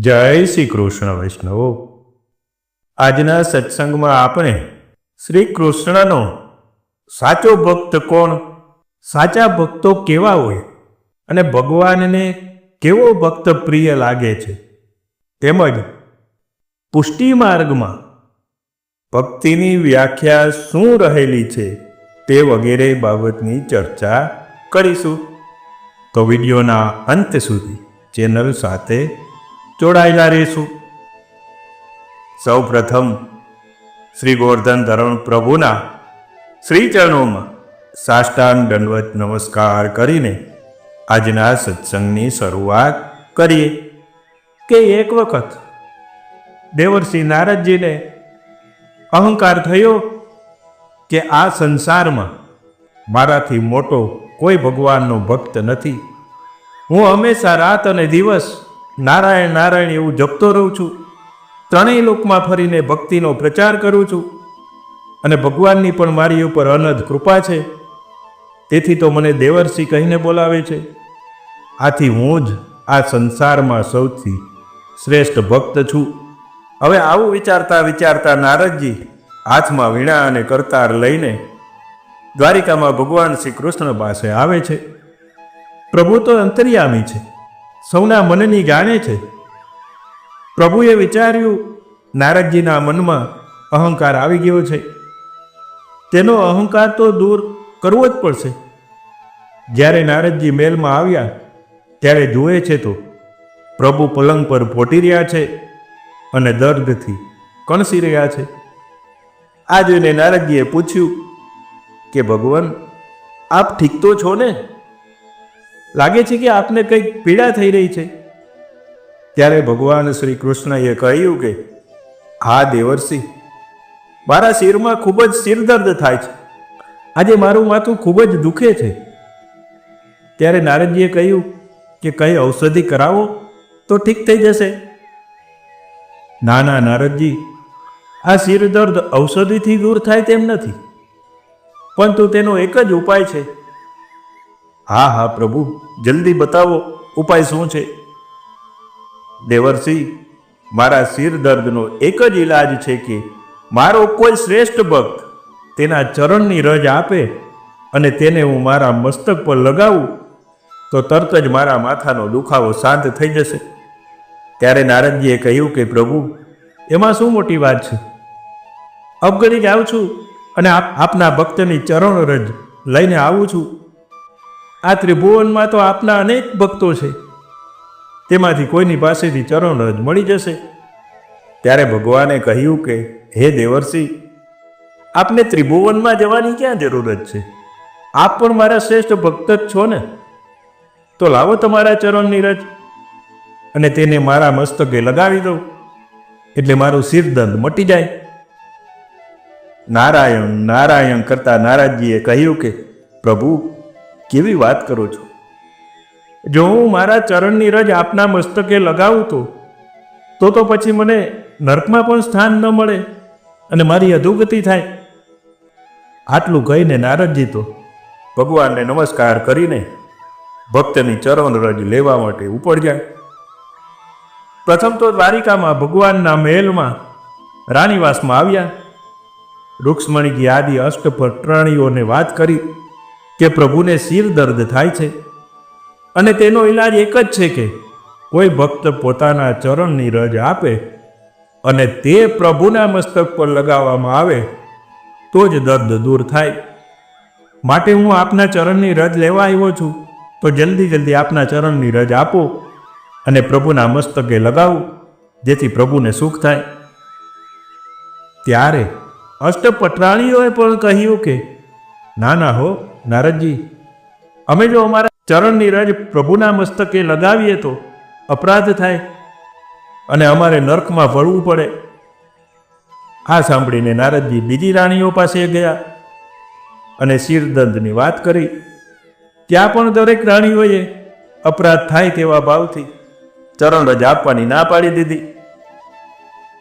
જય શ્રી કૃષ્ણ વૈષ્ણવો. આજના સત્સંગમાં આપણે શ્રી કૃષ્ણનો સાચો ભક્ત કોણ? સાચા ભક્તો કેવા હોય? અને ભગવાનને કેવો ભક્ત પ્રિય લાગે છે? તેમજ પુષ્ટિ માર્ગમાં ભક્તિની વ્યાખ્યા શું રહેલી છે તે વગેરે બાબતની ચર્ચા કરીશું. તો વિડીયોના અંત સુધી ચેનલ સાથે જોડાયેલા રહીશું સૌ પ્રથમ શ્રી ગોવર્ધન ધરણ પ્રભુના શ્રીચરણોમાં સાષ્ટાંગ દંડવત નમસ્કાર કરીને આજના સત્સંગની શરૂઆત કરીએ. કે એક વખત દેવર્ષિ નારદજીને અહંકાર થયો કે આ સંસારમાં મારાથી મોટો કોઈ ભગવાનનો ભક્ત નથી. હું હંમેશા રાત અને દિવસ નારાયણ નારાયણ એવું જપતો રહું છું. ત્રણેય લોકમાં ફરીને ભક્તિનો પ્રચાર કરું છું. અને ભગવાનની પણ મારી ઉપર અનદ કૃપા છે. તેથી તો મને દેવર્ષિ કહીને બોલાવે છે. આથી હું જ આ સંસારમાં સૌથી શ્રેષ્ઠ ભક્ત છું. હવે આવું વિચારતા વિચારતા નારદજી હાથમાં વીણા અને કરતાર લઈને દ્વારિકામાં ભગવાન શ્રી કૃષ્ણ પાસે આવે છે. પ્રભુ તો અંતર્યામી છે. સૌના મનની જાણે છે. પ્રભુએ વિચાર્યું, નારદજીના મનમાં અહંકાર આવી ગયો છે. તેનો અહંકાર તો દૂર કરવો જ પડશે. જ્યારે નારદજી મેલમાં આવ્યા, ત્યારે જુએ છે તો, પ્રભુ પલંગ પર ફોટી રહ્યા છે અને દર્દથી કણસી રહ્યા છે. આ જોઈને નારદજીએ પૂછ્યું કે, ભગવાન, આપ ઠીક તો છો ને? લાગે છે કે આપને કંઈક પીડા થઈ રહી છે? ત્યારે ભગવાન શ્રી કૃષ્ણએ કહ્યું કે, હા, દેવર્ષિ, મારા શિરમાં ખૂબ જ શિરદર્દ થાય છે. આજે મારું માથું ખૂબ જ દુખે છે. ત્યારે નારદજીએ કહ્યું કે, કઈ ઔષધિ કરાવો તો ઠીક થઈ જશે. ના ના નારદજી, આ શિરદર્દ ઔષધિથી દૂર થાય તેમ નથી, પરંતુ તેનો એક જ ઉપાય છે. હા હા, પ્રભુ, જલ્દી બતાવો, ઉપાય શું છે? દેવરસિંહ મારા શિર દર્દનો એક જ ઈલાજ છે કે મારો કોઈ શ્રેષ્ઠ ભક્ત તેના ચરણની રજ આપે અને તેને હું મારા મસ્તક પર લગાવું, તો તરત જ મારા માથાનો દુખાવો શાંત થઈ જશે. ત્યારે નારદજીએ કહ્યું કે, પ્રભુ, એમાં શું મોટી વાત છે? અવગણી જાઉં છું અને આપ, આપના ભક્તની ચરણ રજ લઈને આવું છું. આ ત્રિભુવનમાં તો આપના અનેક ભક્તો છે. તેમાંથી કોઈની પાસેથી ચરણ રજ મળી જશે. ત્યારે ભગવાને કહ્યું કે, હે દેવર્ષિ, આપને ત્રિભુવનમાં જવાની ક્યાં જરૂરત છે? આપ પણ મારા શ્રેષ્ઠ ભક્ત જ છો ને? તો લાવો તમારા ચરણની રજ અને તેને મારા મસ્તકે લગાવી દો એટલે મારું શિરદંદ મટી જાય. નારાયણ નારાયણ કરતા નારાજજીએ કહ્યું કે, પ્રભુ કેવી વાત કરો છો? જો હું મારા ચરણની રજ આપના મસ્તકે લગાવું તો તો તો પછી મને નર્કમાં પણ સ્થાન ન મળે અને મારી અધોગતિ થાય. આટલું કહીને નારદજી તો ભગવાનને નમસ્કાર કરીને ભક્તની ચરણ રજ લેવા માટે ઉપડ્યા પ્રથમ તો દ્વારિકામાં ભગવાનના મહેલમાં રાણીવાસમાં આવ્યા. રૂક્ષ્મણીજી આદિ અષ્ટપટ્રાણીઓને વાત કરી. કે પ્રભુને શિર દર્દ થાય છે? અને તેનો ઈલાજ એક જ છે કે કોઈ ભક્ત પોતાના ચરણની રજ આપે અને તે પ્રભુના મસ્તક પર લગાવવામાં આવે તો જ દર્દ દૂર થાય. માટે હું આપના ચરણની રજ લેવા આવ્યો છું. તો જલ્દી જલ્દી આપના ચરણની રજ આપો અને પ્રભુના મસ્તકે લગાવો, જેથી પ્રભુને સુખ થાય. ત્યારે અષ્ટપટરાણીઓએ પણ કહ્યું કે ના ના હો, નારદજી. અમે જો અમારા ચરણની રજ પ્રભુના મસ્તકે લગાવીએ તો અપરાધ થાય અને અમારે નર્કમાં વળવું પડે. આ સાંભળીને નારદજી બીજી રાણીઓ પાસે ગયા અને શિરદંદની વાત કરી. ત્યાં પણ દરેક રાણીઓએ અપરાધ થાય તેવા ભાવથી ચરણ રજ આપવાની ના પાડી દીધી.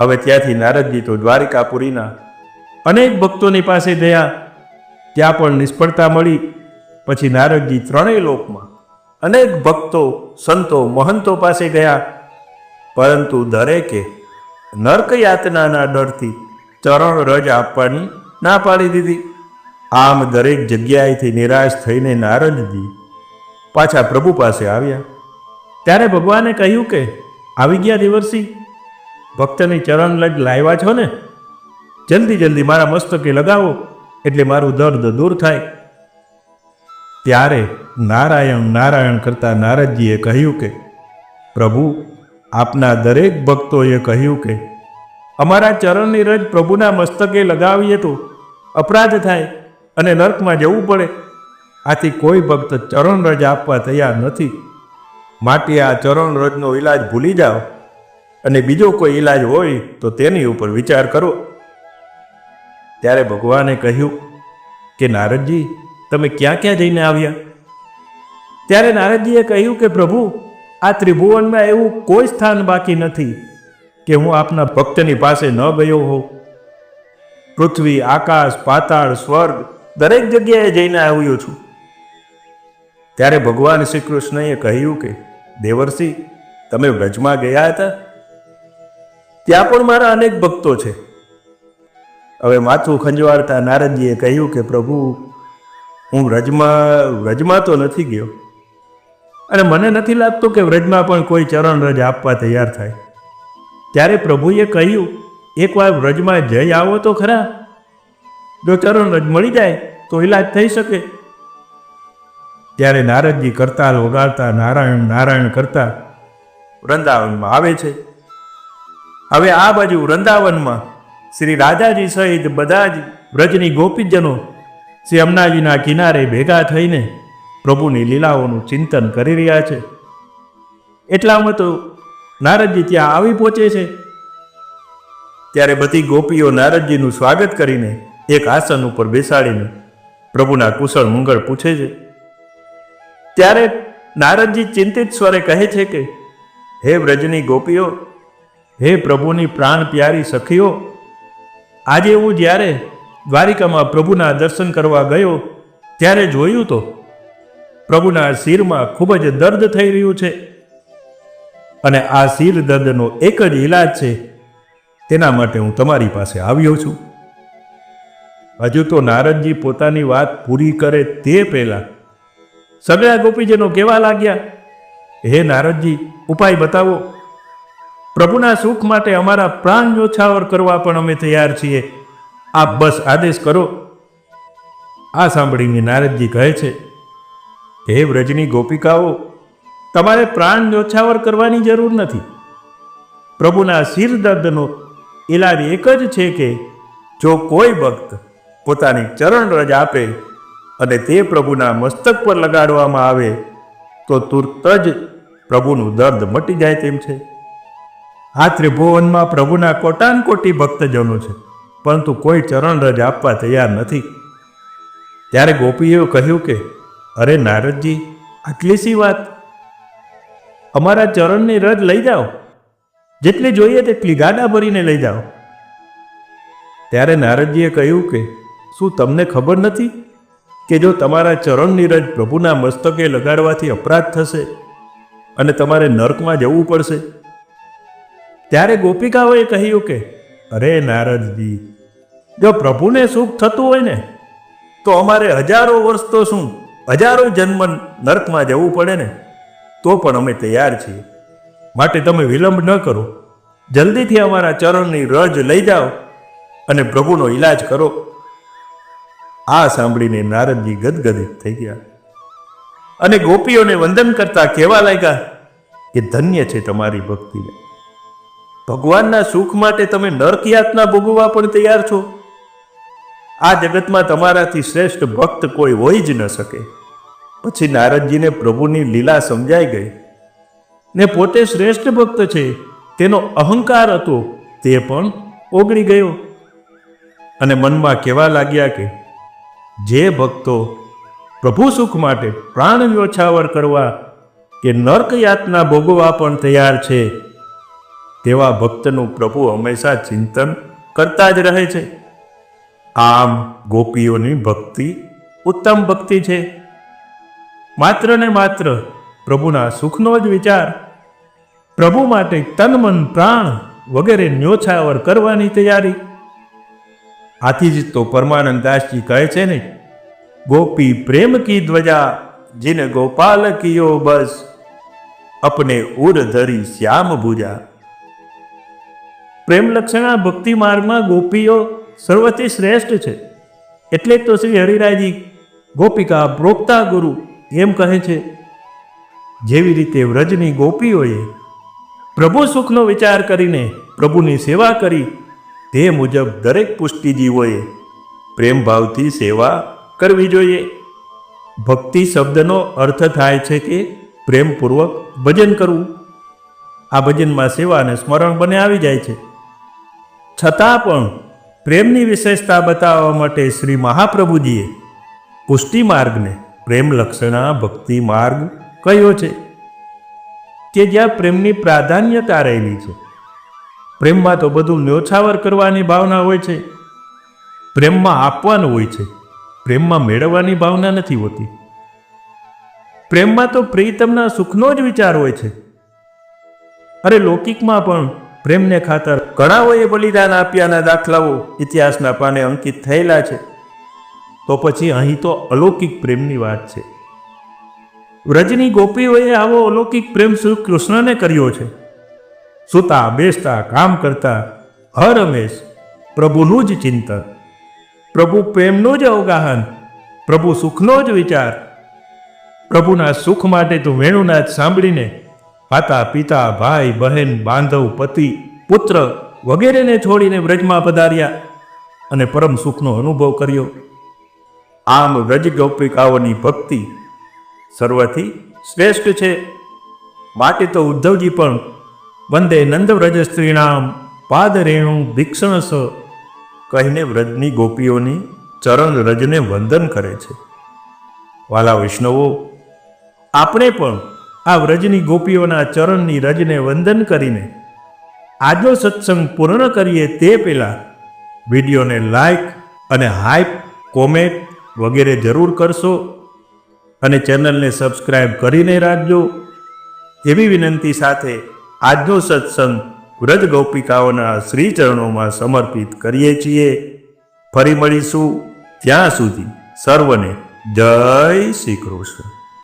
હવે ત્યાંથી નારદજી તો દ્વારિકાપુરીના અનેક ભક્તોની પાસે ગયા ત્યાં પણ નિષ્ફળતા મળી. પછી નારદજી ત્રણેય લોકમાં અનેક ભક્તો, સંતો, મહંતો પાસે ગયા. પરંતુ દરેકે નર્ક યાતનાના ડરથી ચરણ રજ આપવાની ના પાડી દીધી. આમ દરેક જગ્યાએથી નિરાશ થઈને નારદજી પાછા પ્રભુ પાસે આવ્યા. ત્યારે ભગવાને કહ્યું કે, આવી ગયા દિવસી? ભક્તની ચરણ લજ લાવ્યા છો ને? જલ્દી જલ્દી મારા મસ્તકે લગાવો. એટલે મારું દર્દ દૂર થાય. ત્યારે નારાયણ નારાયણ કરતા નારદજીએ કહ્યું કે, પ્રભુ, આપના દરેક ભક્તોએ કહ્યું કે, અમારા ચરણની રજ પ્રભુના મસ્તકે લગાવીએ તો અપરાધ થાય અને નર્કમાં જવું પડે. આથી કોઈ ભક્ત ચરણ રજ આપવા તૈયાર નથી. માટે આ ચરણ રજનો ઈલાજ ભૂલી જાઓ. અને બીજો કોઈ ઈલાજ હોય તો તેની ઉપર વિચાર કરો. ત્યારે ભગવાને કહ્યું કે, નારદજી, તમે ક્યાં ક્યાં જઈને આવ્યા? ત્યારે નારદજીએ કહ્યું કે, પ્રભુ, આ ત્રિભુવનમાં એવું કોઈ સ્થાન બાકી નથી કે હું આપના ભક્તની પાસે ન ગયો હોઉં. પૃથ્વી, આકાશ, પાતાળ, સ્વર્ગ, દરેક જગ્યાએ જઈને આવ્યો છું. ત્યારે ભગવાન શ્રી કૃષ્ણએ કહ્યું કે, દેવર્ષિ, તમે વ્રજમાં ગયા હતા? ત્યાં પણ મારા અનેક ભક્તો છે. હવે માથું ખંજવાળતા નારદજીએ કહ્યું કે, પ્રભુ, હું વ્રજમાં વ્રજમાં તો નથી ગયો. અને મને નથી લાગતું કે વ્રજમાં પણ કોઈ ચરણ રજ આપવા તૈયાર થાય. ત્યારે પ્રભુએ કહ્યું, એકવાર વ્રજમાં જઈ આવો તો ખરા. જો ચરણ રજ મળી જાય, તો ઈલાજ થઈ શકે. ત્યારે નારદજી કરતાલ વગાડતા નારાયણ નારાયણ કરતા વૃંદાવનમાં આવે છે. હવે આ બાજુ વૃંદાવનમાં શ્રી રાજાજી સહિત બધા જ વ્રજની ગોપીજનો શ્રી અમનાજીના કિનારે ભેગા થઈને પ્રભુની લીલાઓનું ચિંતન કરી રહ્યા છે. એટલામાં તો નારદજી ત્યાં આવી પહોંચે છે. ત્યારે બધી ગોપીઓ નારદજીનું સ્વાગત કરીને એક આસન ઉપર બેસાડીને પ્રભુના કુશળ મંગળ પૂછે છે. ત્યારે નારદજી ચિંતિત સ્વરે કહે છે કે, હે વ્રજની ગોપીઓ, હે પ્રભુની પ્રાણ પ્યારી સખીઓ આજે હું જ્યારે દ્વારિકામાં પ્રભુના દર્શન કરવા ગયો, ત્યારે જોયું તો પ્રભુના શિરમાં ખૂબ જ દર્દ થઈ રહ્યું છે અને આ શિર દર્દનો એક જ ઈલાજ છે. તેના માટે હું તમારી પાસે આવ્યો છું. હજુ તો નારદજી પોતાની વાત પૂરી કરે તે પહેલાં સગળા ગોપીજનો કેવા લાગ્યા? હે નારદજી, ઉપાય બતાવો. પ્રભુના સુખ માટે અમારા પ્રાણ ન્યોછાવર કરવા પણ અમે તૈયાર છીએ. આપ બસ આદેશ કરો. આ સાંભળીને નારદજી કહે છે, હે વ્રજની ગોપિકાઓ, તમારે પ્રાણ ન્યોછાવર કરવાની જરૂર નથી. પ્રભુના શિરદર્દનો દર્દનો ઈલાજ એક જ છે કે, જો કોઈ ભક્ત પોતાની ચરણ રજ આપે અને તે પ્રભુના મસ્તક પર લગાડવામાં આવે, તો તુરત જ પ્રભુનું દર્દ મટી જાય તેમ છે. આ ત્રિભુવનમાં પ્રભુના કોટાનકોટી ભક્તજનો છે, પરંતુ કોઈ ચરણ રજ આપવા તૈયાર નથી. ત્યારે ગોપીએ કહ્યું કે, અરે નારદજી, આટલી સી વાત? અમારા ચરણની રજ લઈ જાઓ. જેટલી જોઈએ તેટલી ગાડા ભરીને લઈ જાઓ. ત્યારે નારદજીએ કહ્યું કે, શું તમને ખબર નથી કે જો તમારા ચરણની રજ પ્રભુના મસ્તકે લગાડવાથી અપરાધ થશે અને તમારે નર્કમાં જવું પડશે? ત્યારે ગોપિકાઓએ કહ્યું કે, અરે નારદજી, જો પ્રભુને સુખ થતું હોય ને, તો અમારે હજારો વર્ષ તો શું, હજારો જન્મ નર્કમાં જવું પડે ને, તો પણ અમે તૈયાર છીએ. માટે તમે વિલંબ ન કરો. જલ્દીથી અમારા ચરણની રજ લઈ જાઓ અને પ્રભુનો ઈલાજ કરો. આ સાંભળીને નારદજી ગદગદિત થઈ ગયા. અને ગોપીઓને વંદન કરતા કહેવા લાગ્યા કે, ધન્ય છે તમારી ભક્તિને. ભગવાનના સુખ માટે તમે નર્ક યાતના ભોગવવા પણ તૈયાર છો? આ જગતમાં તમારાથી શ્રેષ્ઠ ભક્ત કોઈ હોઈ જ ન શકે. પછી નારદજીને પ્રભુની લીલા સમજાઈ ગઈ. ને પોતે શ્રેષ્ઠ ભક્ત છે. તેનો અહંકાર હતો. તે પણ ઓગળી ગયો. અને મનમાં કહેવા લાગ્યા કે, જે ભક્તો પ્રભુ સુખ માટે પ્રાણ ન્યોછાવર કરવા કે નર્ક યાતના ભોગવવા પણ તૈયાર છે તેવા ભક્તનું પ્રભુ હંમેશા ચિંતન કરતા જ રહે છે. આમ ગોપીઓની ભક્તિ ઉત્તમ ભક્તિ છે. માત્ર ને માત્ર પ્રભુના સુખનો જ વિચાર, પ્રભુ માટે તન, મન, પ્રાણ વગેરે ન્યોછાવર કરવાની તૈયારી. આથી જ તો પરમાનંદ દાસજી કહે છે ને, ગોપી પ્રેમ કી ધ્વજા, જીન ગોપાલ કિયો બસ, અપને ઉર ધરી શ્યામ ભુજા. પ્રેમ લક્ષણા ભક્તિ માર્ગમાં ગોપીઓ સર્વથી શ્રેષ્ઠ છે. એટલે જ તો શ્રી હરિરાયજી ગોપિકા પ્રોક્તા ગુરુ એમ કહે છે, જેવી રીતે વ્રજની ગોપીઓએ પ્રભુ સુખનો વિચાર કરીને પ્રભુની સેવા કરી, તે મુજબ દરેક પુષ્ટિજીવોએ પ્રેમ ભાવથી સેવા કરવી જોઈએ. ભક્તિ શબ્દનો અર્થ થાય છે કે પ્રેમપૂર્વક ભજન કરવું. આ ભજનમાં સેવા અને સ્મરણ બને આવી જાય છે. છતાં પણ પ્રેમની વિશેષતા બતાવવા માટે શ્રી મહાપ્રભુજીએ પુષ્ટિ માર્ગને પ્રેમ લક્ષણા ભક્તિ માર્ગ કયો છે કે જ્યાં પ્રેમની પ્રાધાન્યતા રહેલી છે. પ્રેમમાં તો બધું ન્યોછાવર કરવાની ભાવના હોય છે. પ્રેમમાં આપવાનું હોય છે. પ્રેમમાં મેળવવાની ભાવના નથી હોતી. પ્રેમમાં તો પ્રિયતમના સુખનો જ વિચાર હોય છે. અરે, લૌકિકમાં પણ પ્રેમને ખાતર ઘણાઓએ બલિદાન આપ્યાના દાખલાઓ ઇતિહાસના પાને અંકિત થયેલા છે. તો પછી અહીં તો અલૌકિક પ્રેમની વાત છે. વ્રજની ગોપીઓએ આવો અલૌકિક પ્રેમ શ્રી કૃષ્ણને કર્યો છે. સૂતા, બેસતા, કામ કરતા, હર હંમેશ પ્રભુનું જ ચિંતન, પ્રભુ પ્રેમનું જ અવગાહન, પ્રભુ સુખનો જ વિચાર, પ્રભુના સુખ માટે તો વેણુનાથ સાંભળીને માતા, પિતા, ભાઈ, બહેન, બાંધવ, પતિ, પુત્ર વગેરેને છોડીને વ્રજમાં પધાર્યા અને પરમ સુખનો અનુભવ કર્યો. આમ વ્રજ ગોપિકાઓની ભક્તિ સર્વથી શ્રેષ્ઠ છે. માટે તો ઉદ્ધવજી પણ વંદે નંદ વ્રજ સ્ત્રીણામ પાદરેણુ ભીક્ષણ સ કહીને વ્રજની ગોપીઓની ચરણ રજને વંદન કરે છે. વાલા વૈષ્ણવો, આપણે પણ આ વ્રજની ગોપીઓના ચરણની રજને વંદન કરીને આજનો સત્સંગ પૂર્ણ કરીએ તે પહેલાં વિડીયોને લાઈક અને હાઈપ, કોમેન્ટ વગેરે જરૂર કરશો અને ચેનલને સબસ્ક્રાઈબ કરીને રાખજો. એવી વિનંતી સાથે આજનો સત્સંગ વ્રજ ગોપિકાઓના શ્રીચરણોમાં સમર્પિત કરીએ છીએ. ફરી મળીશું ત્યાં સુધી સર્વને જય શ્રી કૃષ્ણ.